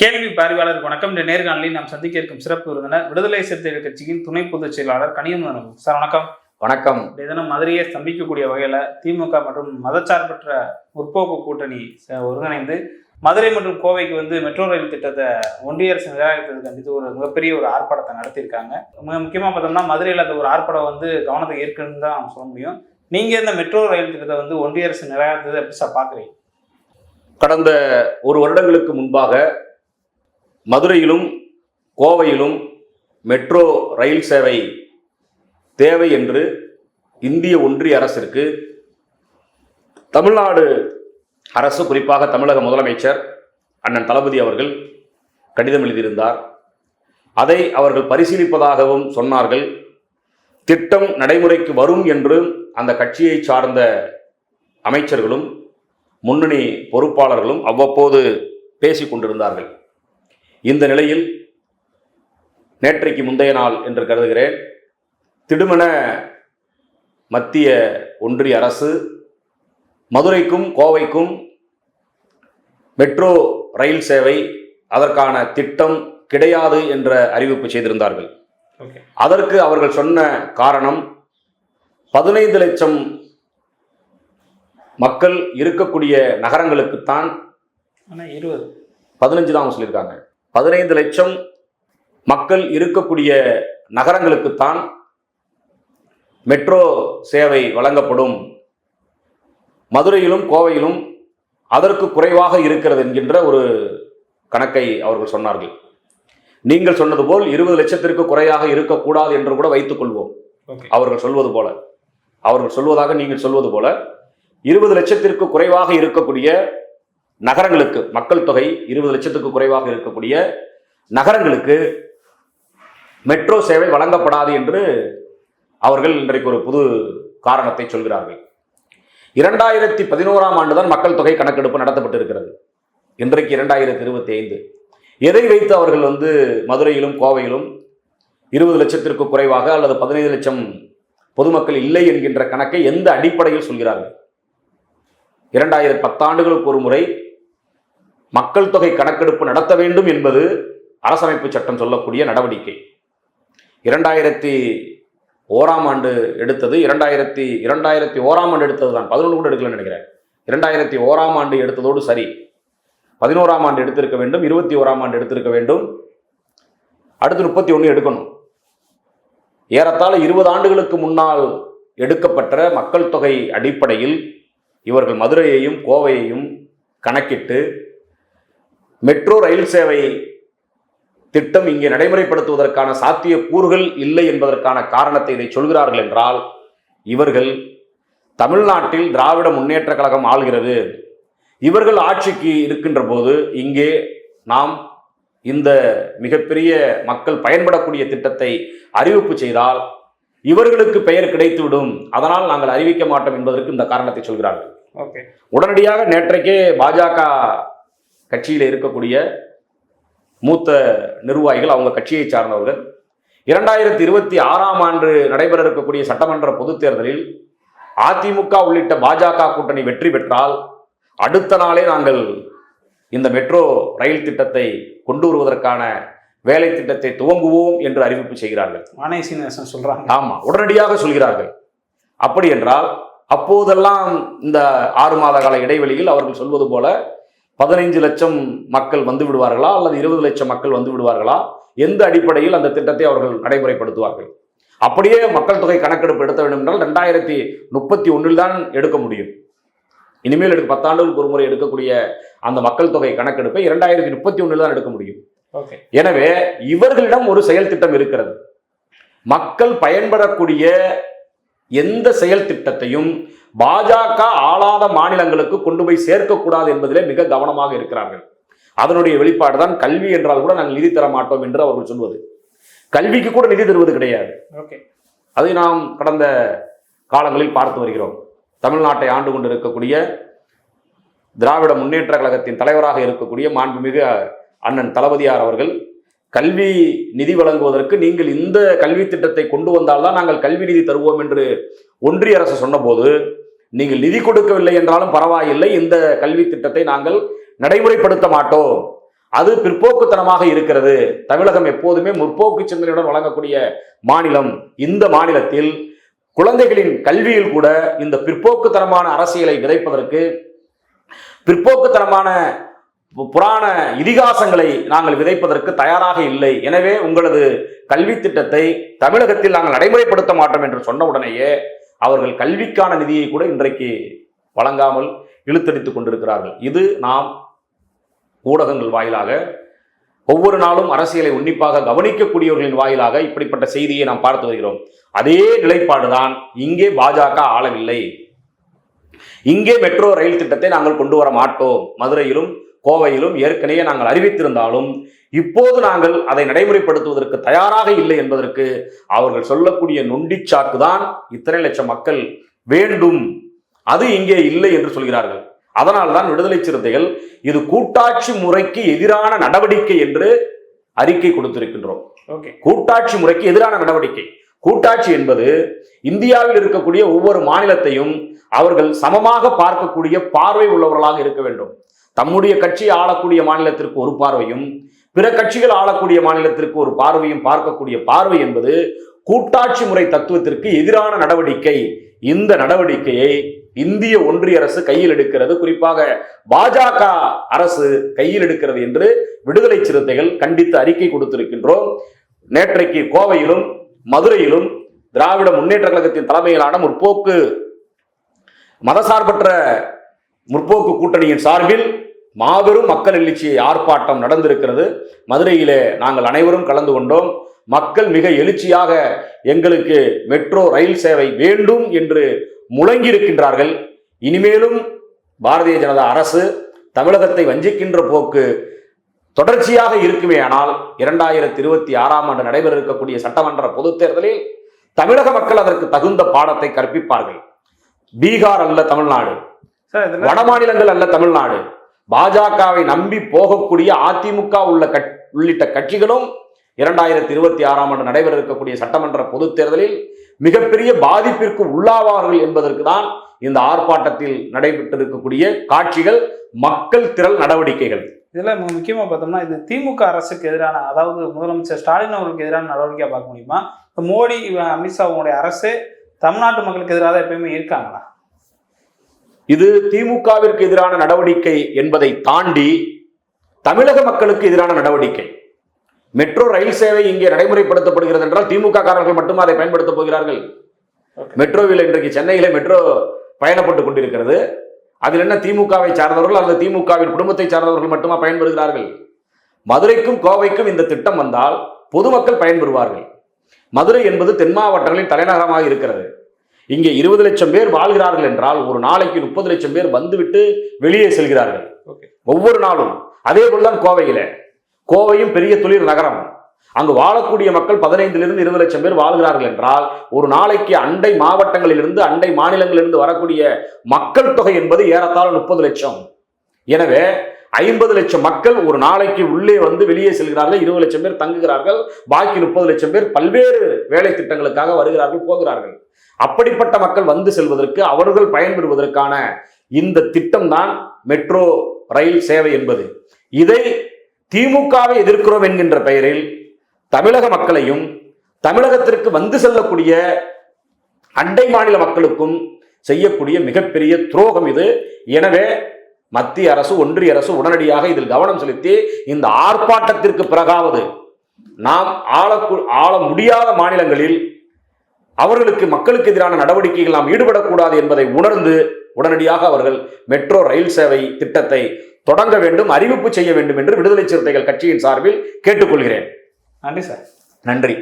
கேள்வி பார்வையாளர் வணக்கம். இந்த நேர்காணலில் நாம் சந்திக்க இருக்கும் சிறப்பு விருந்தினர் விடுதலை சிறுத்தைகள் கட்சியின் துணை பொதுச் செயலாளர் கனியமுதன் சார் வணக்கம். வணக்கம். தினம் மதுரையை ஸ்தம்பிக்கக்கூடிய வகையில் திமுக மற்றும் மதச்சார்பற்ற முற்போக்கு கூட்டணி ஒருங்கிணைந்து மதுரை மற்றும் கோவைக்கு வந்து மெட்ரோ ரயில் திட்டத்தை ஒன்றிய அரசு நிராகரித்தது கண்டித்து ஒரு மிகப்பெரிய ஒரு ஆர்ப்பாட்டத்தை நடத்தியிருக்காங்க. மிக முக்கியமாக பார்த்தோம்னா மதுரையில் அந்த ஒரு ஆர்ப்பாட்டம் வந்து கவனத்தை ஏற்கனவே தான் சொல்ல முடியும். நீங்கள் இந்த மெட்ரோ ரயில் திட்டத்தை வந்து ஒன்றிய அரசு நிராகரித்ததை எப்படி சார் பார்க்குறீங்க? கடந்த ஒரு வருடங்களுக்கு முன்பாக மதுரையிலும் கோவையிலும் மெட்ரோ ரயில் சேவை தேவை என்று இந்திய ஒன்றிய அரசிற்கு தமிழ்நாடு அரசு குறிப்பாக தமிழக முதலமைச்சர் அண்ணன் தளபதி அவர்கள் கடிதம் எழுதியிருந்தார். அதை அவர்கள் பரிசீலிப்பதாகவும் சொன்னார்கள். திட்டம் நடைமுறைக்கு வரும் என்று அந்த கட்சியை சார்ந்த அமைச்சர்களும் முன்னணி பொறுப்பாளர்களும் அவ்வப்போது பேசிக் கொண்டிருந்தார்கள் இந்த நிலையில் நேற்றைக்கு முந்தைய நாள் என்று கருதுகிறேன். திடுமென மத்திய ஒன்றிய அரசு மதுரைக்கும் கோவைக்கும் மெட்ரோ ரயில் சேவை அதற்கான திட்டம் கிடையாது என்ற அறிவிப்பு செய்திருந்தார்கள். அதற்கு அவர்கள் சொன்ன காரணம் பதினைந்து லட்சம் மக்கள் இருக்கக்கூடிய நகரங்களுக்குத்தான் இருபது. பதினஞ்சு தான் சொல்லியிருக்காங்க. பதினைந்து லட்சம் மக்கள் இருக்கக்கூடிய நகரங்களுக்குத்தான் மெட்ரோ சேவை வழங்கப்படும். மதுரையிலும் கோவையிலும் அதற்கு குறைவாக இருக்கிறது என்கின்ற ஒரு கணக்கை அவர்கள் சொன்னார்கள். நீங்கள் சொன்னது போல் இருபது லட்சத்திற்கு குறையாக இருக்கக்கூடாது என்று கூட வைத்துக் கொள்வோம். அவர்கள் சொல்வது போல. அவர்கள் சொல்வதாக நீங்கள் சொல்வது போல இருபது லட்சத்திற்கு குறைவாக இருக்கக்கூடிய நகரங்களுக்கு மக்கள் தொகை இருபது லட்சத்துக்கு குறைவாக இருக்கக்கூடிய நகரங்களுக்கு மெட்ரோ சேவை வழங்கப்படாது என்று அவர்கள் இன்றைக்கு ஒரு புது காரணத்தை சொல்கிறார்கள். இரண்டாயிரத்தி பதினோராம் ஆண்டுதான் மக்கள் தொகை கணக்கெடுப்பு நடத்தப்பட்டிருக்கிறது. இன்றைக்கு இரண்டாயிரத்தி இருபத்தி ஐந்து எதை வைத்து அவர்கள் வந்து மதுரையிலும் கோவையிலும் இருபது லட்சத்திற்கு குறைவாக அல்லது பதினைந்து லட்சம் பொதுமக்கள் இல்லை என்கின்ற கணக்கை எந்த அடிப்படையில் சொல்கிறார்கள்? இரண்டாயிரத்தி பத்தாண்டுகளுக்கு ஒரு முறை மக்கள் தொகை கணக்கெடுப்பு நடத்த வேண்டும் என்பது அரசமைப்பு சட்டம் சொல்லக்கூடிய நடவடிக்கை. இரண்டாயிரத்தி ஓராம் ஆண்டு எடுத்தது இரண்டாயிரத்தி இரண்டாயிரத்தி ஓராம் ஆண்டு எடுத்தது தான். பதினொன்று கூட எடுக்கலன்னு நினைக்கிறேன். இரண்டாயிரத்தி ஓராம் ஆண்டு எடுத்ததோடு சரி. பதினோராம் ஆண்டு எடுத்திருக்க வேண்டும் இருபத்தி ஓராம் ஆண்டு எடுத்திருக்க வேண்டும். அடுத்து முப்பத்தி ஒன்று எடுக்கணும். ஏறத்தாழ இருபது ஆண்டுகளுக்கு முன்னால் எடுக்கப்பட்ட மக்கள் தொகை அடிப்படையில் இவர்கள் மதுரையையும் கோவையையும் கணக்கிட்டு மெட்ரோ ரயில் சேவை திட்டம் இங்கே நடைமுறைப்படுத்துவதற்கான சாத்திய கூறுகள் இல்லை என்பதற்கான காரணத்தை இதை சொல்கிறார்கள் என்றால் இவர்கள் தமிழ்நாட்டில் திராவிட முன்னேற்ற கழகம் ஆள்கிறது. இவர்கள் ஆட்சிக்கு இருக்கின்ற போது இங்கே நாம் இந்த மிகப்பெரிய மக்கள் பயன்படக்கூடிய திட்டத்தை அறிவிப்பு செய்தால் இவர்களுக்கு பெயர் கிடைத்துவிடும். அதனால் நாங்கள் அறிவிக்க மாட்டோம் என்பதற்கு இந்த காரணத்தை சொல்கிறார்கள். ஓகே. உடனடியாக நேற்றைக்கே பாஜக கட்சியில் இருக்கக்கூடிய மூத்த நிர்வாகிகள் அவங்க கட்சியை சார்ந்தவர்கள். இரண்டாயிரத்தி இருபத்தி ஆறாம் ஆண்டு நடைபெற இருக்கக்கூடிய சட்டமன்ற பொதுத் தேர்தலில் அதிமுக உள்ளிட்ட பாஜக கூட்டணி வெற்றி பெற்றால் அடுத்த நாளே நாங்கள் இந்த மெட்ரோ ரயில் திட்டத்தை கொண்டு வருவதற்கான வேலை திட்டத்தை துவங்குவோம் என்று அறிவிப்பு செய்கிறார்கள். வானே சீனிவாசன் சொல்கிறாங்க ஆமா உடனடியாக சொல்கிறார்கள். அப்படி என்றால் அப்போதெல்லாம் இந்த ஆறு மாத கால இடைவெளியில் அவர்கள் சொல்வது போல பதினைந்து லட்சம் மக்கள் வந்து விடுவார்களா அல்லது இருபது லட்சம் மக்கள் வந்து விடுவார்களா? எந்த அடிப்படையில் அந்த திட்டத்தை அவர்கள் நடைமுறைப்படுத்துவார்கள்? அப்படியே மக்கள் தொகை கணக்கெடுப்பு எடுத்த வேண்டும் என்றால் ரெண்டாயிரத்தி முப்பத்தி ஒன்றில் தான் எடுக்க முடியும். இனிமேல் எடுக்க பத்தாண்டுகளுக்கு ஒரு முறை எடுக்கக்கூடிய அந்த மக்கள் தொகை கணக்கெடுப்பை இரண்டாயிரத்தி முப்பத்தி ஒன்றில் தான் எடுக்க முடியும். எனவே இவர்களிடம் ஒரு செயல் திட்டம் இருக்கிறது. மக்கள் பயன்படக்கூடிய எந்த செயல் திட்டத்தையும் பாஜக ஆளாத மாநிலங்களுக்கு கொண்டு போய் சேர்க்கக்கூடாது என்பதிலே மிக கவனமாக இருக்கிறார்கள். அதனுடைய வெளிப்பாடு தான் கல்வி என்றால் கூட நாங்கள் நிதி தர மாட்டோம் என்று அவர்கள் சொல்வது. கல்விக்கு கூட நிதி தருவது கிடையாது. ஓகே. அதை நாம் கடந்த காலங்களில் பார்த்து வருகிறோம். தமிழ்நாட்டை ஆண்டு கொண்டு இருக்கக்கூடிய திராவிட முன்னேற்ற கழகத்தின் தலைவராக இருக்கக்கூடிய மாண்புமிகு அண்ணன் தளபதியார் அவர்கள் கல்வி நிதி வழங்குவதற்கு நீங்கள் இந்த கல்வி திட்டத்தை கொண்டு வந்தால்தான் நாங்கள் கல்வி நிதி தருவோம் என்று ஒன்றிய அரசு சொன்னபோது நீங்கள் நிதி கொடுக்கவில்லை என்றாலும் பரவாயில்லை இந்த கல்வி திட்டத்தை நாங்கள் நடைமுறைப்படுத்த மாட்டோம். அது பிற்போக்குத்தனமாக இருக்கிறது. தமிழகம் எப்போதுமே முற்போக்கு சிந்தனையுடன் வழங்கக்கூடிய மாநிலம். இந்த மாநிலத்தில் குழந்தைகளின் கல்வியில் கூட இந்த பிற்போக்குத்தனமான அரசியலை விதைப்பதற்கு பிற்போக்குத்தனமான புராண இதிகாசங்களை நாங்கள் விதைப்பதற்கு தயாராக இல்லை. எனவே உங்களது கல்வி திட்டத்தை தமிழகத்தில் நாங்கள் நடைமுறைப்படுத்த மாட்டோம் என்று சொன்ன உடனேயே அவர்கள் கல்விக்கான நிதியை கூட இன்றைக்கு வழங்காமல் இழுத்தடித்துக் கொண்டிருக்கிறார்கள். இது நாம் ஊடகங்கள் வாயிலாக ஒவ்வொரு நாளும் அரசியலை உன்னிப்பாக கவனிக்கக்கூடியவர்களின் வாயிலாக இப்படிப்பட்ட செய்தியை நாம் பார்த்து வருகிறோம். அதே நிலைப்பாடுதான் இங்கே பாஜக ஆளவில்லை. இங்கே மெட்ரோ ரயில் திட்டத்தை நாங்கள் கொண்டு வர மாட்டோம். மதுரையிலும் கோவையிலும் ஏற்கனவே நாங்கள் அறிவித்திருந்தாலும் இப்போது நாங்கள் அதை நடைமுறைப்படுத்துவதற்கு தயாராக இல்லை என்பதற்கு அவர்கள் சொல்லக்கூடிய நொண்டிச்சாக்கு தான் இத்தனை லட்சம் மக்கள் வேண்டும். அது இங்கே இல்லை என்று சொல்கிறார்கள். அதனால்தான் விடுதலை சிறுத்தைகள் இது கூட்டாட்சி முறைக்கு எதிரான நடவடிக்கை என்று அறிக்கை கொடுத்திருக்கின்றோம். ஓகே. கூட்டாட்சி முறைக்கு எதிரான நடவடிக்கை. கூட்டாட்சி என்பது இந்தியாவில் இருக்கக்கூடிய ஒவ்வொரு மாநிலத்தையும் அவர்கள் சமமாக பார்க்கக்கூடிய பார்வை உள்ளவர்களாக இருக்க வேண்டும். தம்முடைய கட்சி ஆளக்கூடிய மாநிலத்திற்கு ஒரு பார்வையும் பிற கட்சிகள் ஆளக்கூடிய மாநிலத்திற்கு ஒரு பார்வையும் பார்க்கக்கூடிய பார்வை என்பது கூட்டாட்சி முறை தத்துவத்திற்கு எதிரான நடவடிக்கை. இந்த நடவடிக்கையை இந்திய ஒன்றிய அரசு கையில் எடுக்கிறது. குறிப்பாக பாஜக அரசு கையில் எடுக்கிறது என்று விடுதலை சிறுத்தைகள் கண்டித்து அறிக்கை கொடுத்திருக்கின்றோம். நேற்றைக்கு கோவையிலும் மதுரையிலும் திராவிட முன்னேற்ற கழகத்தின் தலைமையிலான முற்போக்கு மதசார்பற்ற முற்போக்கு கூட்டணியின் சார்பில் மாபெரும் மக்கள் எழுச்சி ஆர்ப்பாட்டம் நடந்திருக்கிறது. மதுரையிலே நாங்கள் அனைவரும் கலந்து கொண்டோம். மக்கள் மிக எழுச்சியாக எங்களுக்கு மெட்ரோ ரயில் சேவை வேண்டும் என்று முழங்கியிருக்கின்றார்கள். இனிமேலும் பாரதிய ஜனதா அரசு தமிழகத்தை வஞ்சிக்கின்ற போக்கு தொடர்ச்சியாக இருக்குமே ஆனால் இரண்டாயிரத்தி இருபத்தி ஆறாம் ஆண்டு நடைபெற இருக்கக்கூடிய சட்டமன்ற பொதுத் தேர்தலில் தமிழக மக்கள் அதற்கு தகுந்த பாடத்தை கற்பிப்பார்கள். பீகார் அல்ல தமிழ்நாடு. வட மாநிலங்கள் அல்ல தமிழ்நாடு. பாஜகவை நம்பி போகக்கூடிய அதிமுக உள்ள கட்- உள்ளிட்ட கட்சிகளும் இரண்டாயிரத்தி இருபத்தி ஆறாம் ஆண்டு நடைபெற இருக்கக்கூடிய சட்டமன்ற பொதுத் தேர்தலில் மிகப்பெரிய பாதிப்பிற்கு உள்ளாவார்கள் என்பதற்கு தான் இந்த ஆர்ப்பாட்டத்தில் நடைபெற்றிருக்கக்கூடிய காட்சிகள் மக்கள் திரள் நடவடிக்கைகள். இதில் முக்கியமாக பார்த்தோம்னா இது திமுக அரசுக்கு எதிரான அதாவது முதலமைச்சர் ஸ்டாலின் அவர்களுக்கு எதிரான நடவடிக்கையாக பார்க்க முடியுமா? மோடி இவ- அமித்ஷா அவங்களுடைய அரசு தமிழ்நாட்டு மக்களுக்கு எதிராக தான் எப்பயுமே இருக்காங்களா? இது திமுகவிற்கு எதிரான நடவடிக்கை என்பதை தாண்டி தமிழக மக்களுக்கு எதிரான நடவடிக்கை. மெட்ரோ ரயில் சேவை இங்கே நடைமுறைப்படுத்தப்படுகிறது என்றால் திமுக காரர்கள் மட்டும் அதை பயன்படுத்தப் போகிறார்கள். மெட்ரோவில் இன்றைக்கு சென்னையிலே மெட்ரோ பயணப்பட்டு கொண்டிருக்கிறது. அதில் என்ன திமுகவை சார்ந்தவர்கள் அல்லது திமுகவின் குடும்பத்தை சார்ந்தவர்கள் மட்டுமா பயன்பெறுகிறார்கள் மதுரைக்கும் கோவைக்கும் இந்த திட்டம் வந்தால் பொதுமக்கள் பயன்பெறுவார்கள். மதுரை என்பது தென் மாவட்டங்களின் தலைநகரமாக இருக்கிறது. இங்கே இருபது லட்சம் பேர் வாழ்கிறார்கள் என்றால் ஒரு நாளைக்கு முப்பது லட்சம் பேர் வந்துவிட்டு வெளியே செல்கிறார்கள். ஒவ்வொரு நாளும். அதே போல்தான் கோவையில. கோவையும் பெரிய தொழில் நகரம். அங்கு வாழக்கூடிய மக்கள் பதினைந்திலிருந்து இருபது லட்சம் பேர் வாழ்கிறார்கள் என்றால் ஒரு நாளைக்கு அண்டை மாவட்டங்களிலிருந்து அண்டை மாநிலங்களிலிருந்து வரக்கூடிய மக்கள் தொகை என்பது ஏறத்தாழ முப்பது லட்சம். எனவே ஐம்பது லட்சம் மக்கள் ஒரு நாளைக்கு உள்ளே வந்து வெளியே செல்கிறார்கள். இருபது லட்சம் பேர் தங்குகிறார்கள். பாக்கி முப்பது லட்சம் பேர் பல்வேறு வேலை திட்டங்களுக்காக வருகிறார்கள் போகிறார்கள். அப்படிப்பட்ட மக்கள் வந்து செல்வதற்கு அவர்கள் பயன்பெறுவதற்கான இந்த திட்டம் தான் மெட்ரோ ரயில் சேவை என்பது. இதை திமுகவை எதிர்க்கிறோம் என்கின்ற பெயரில் தமிழக மக்களையும் தமிழகத்திற்கு வந்து செல்லக்கூடிய அண்டை மாநில மக்களுக்கும் செய்யக்கூடிய மிகப்பெரிய துரோகம் இது. எனவே மத்திய அரசு ஒன்றிய அரசு உடனடியாக இதில் கவனம் செலுத்தி இந்த ஆர்ப்பாட்டத்திற்கு பிறகாவது நாம் ஆளக்கூ ஆள முடியாத மாநிலங்களில் அவர்களுக்கு மக்களுக்கு எதிரான நடவடிக்கைகள் நாம் ஈடுபடக்கூடாது என்பதை உணர்ந்து உடனடியாக அவர்கள் மெட்ரோ ரயில் சேவை திட்டத்தை தொடங்க வேண்டும் அறிவிப்பு செய்ய வேண்டும் என்று விடுதலை சிறுத்தைகள் கட்சியின் சார்பில் கேட்டுக்கொள்கிறேன். நன்றி சார். நன்றி.